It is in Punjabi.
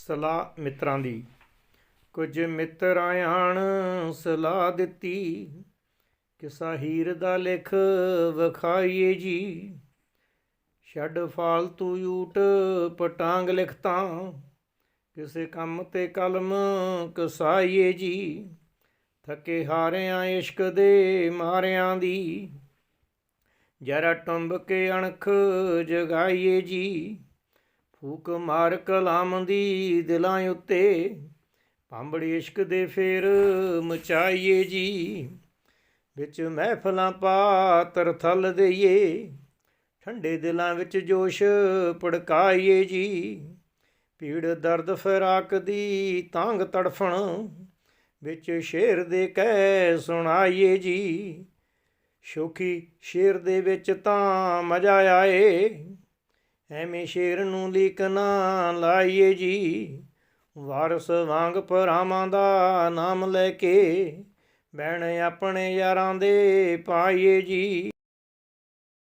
ਸਲਾਹ ਮਿੱਤਰਾਂ ਦੀ। ਕੁਝ ਮਿੱਤਰ ਆਣ ਸਲਾਹ ਦਿੱਤੀ, ਕਿਸਾ ਹੀਰ ਦਾ ਲਿਖ ਵਿਖਾਈਏ ਜੀ। ਛੱਡ ਫਾਲਤੂ ਊਟ ਪਟਾਂਗ ਲਿਖਤਾਂ, ਕਿਸੇ ਕੰਮ ਤੇ ਕਲਮ ਕਸਾਈਏ ਜੀ। ਥੱਕੇ ਹਾਰਿਆਂ ਇਸ਼ਕ ਦੇ ਮਾਰਿਆਂ ਦੀ, ਜਰਾ ਟੰਬ ਕੇ ਅਣਖ ਜਗਾਈਏ ਜੀ। ਫੂਕ ਮਾਰ ਕਲਾਮ ਦੀ ਦਿਲਾਂ ਉੱਤੇ, ਭਾਂਬੜੀ ਇਸ਼ਕ ਦੇ ਫੇਰ ਮਚਾਈਏ ਜੀ। ਵਿੱਚ ਮਹਿਫਲਾਂ ਪਾ ਤਰਥਲ ਦੇਈਏ, ਠੰਡੇ ਦਿਲਾਂ ਵਿੱਚ ਜੋਸ਼ ਪੜਕਾਈਏ ਜੀ। ਪੀੜ ਦਰਦ ਫਿਰਾਕ ਦੀ ਤਾਂਗ ਤੜਫਣ ਵਿੱਚ ਸ਼ੇਰ ਦੇ ਕਹਿ ਸੁਣਾਈਏ ਜੀ। ਸ਼ੋਖੀ ਸ਼ੇਰ ਦੇ ਵਿੱਚ ਤਾਂ ਮਜ਼ਾ ਆਏ ਐਵੇਂ ਸ਼ੇਰ ਨੂੰ ਲੀਕ ਨਾ ਲਾਈਏ ਜੀ। ਵਾਰਸ ਵਾਂਗ ਭਰਾਵਾਂ ਦਾ ਨਾਮ ਲੈ ਕੇ ਬਹਿਣ ਆਪਣੇ ਯਾਰਾਂ ਦੇ ਪਾਈਏ ਜੀ।